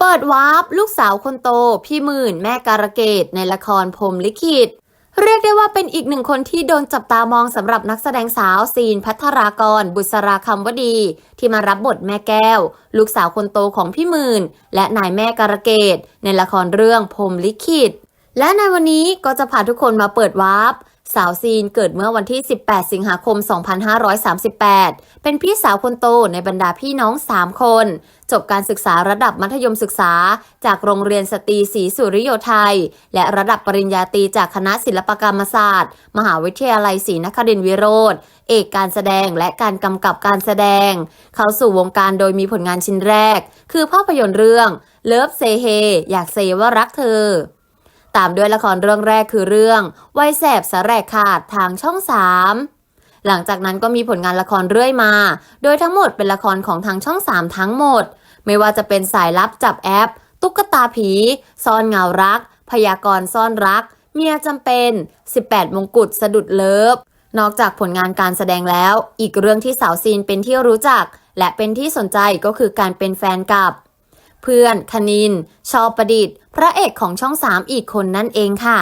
เปิดวาร์ปลูกสาวคนโต พี่หมื่นแม่การะเกดในละครพรมลิขิต เรียกได้ว่าเป็นอีกหนึ่งคนที่โดนจับตามองสำหรับนักแสดงสาวซีนพัทรากร บุษราคำวดี ที่มารับบทแม่แก้ว ลูกสาวคนโตของพี่หมื่น และนายแม่การะเกดในละครเรื่องพรมลิขิต และในวันนี้ก็จะพาทุกคนมาเปิดวาร์ป สาวซีนเกิดเมื่อวันที่ 18 สิงหาคม 2538 เป็นพี่สาวคนโตในบรรดาพี่น้อง 3 คน จบการศึกษาระดับมัธยมศึกษา จากโรงเรียนสตรีศรีสุริโยไทย และระดับปริญญาตรีจากคณะศิลปกรรมศาสตร์ มหาวิทยาลัยศรีนครินทรวิโรธเอกการแสดงและการกำกับการแสดง เข้าสู่วงการโดยมีผลงานชิ้นแรก คือภาพยนตร์เรื่อง เลิฟเซเฮอยากเซว่ารักเธอ ตามด้วยละครเรื่องแรกคือเรื่องวัยแสบสะแรกขาดทางช่อง3หลังจากนั้นก็มีผลงานละครเรื่อยมา โดยทั้งหมดเป็นละครของทางช่อง3ทั้งหมด ไม่ว่าจะเป็นสายลับจับแอป ตุ๊กตาผี ซ่อนเงารัก พยากรซ่อนรัก เมียจำเป็น 18 มงกุฎสะดุดเลิฟ นอกจากผลงานการแสดงแล้ว อีกเรื่องที่สาวซีนเป็นที่รู้จัก และเป็นที่สนใจก็คือการเป็นแฟนกับ เพื่อนคณิน ชอประดิษฐ์ พระเอกของช่อง 3 อีกคนนั่นเองค่ะ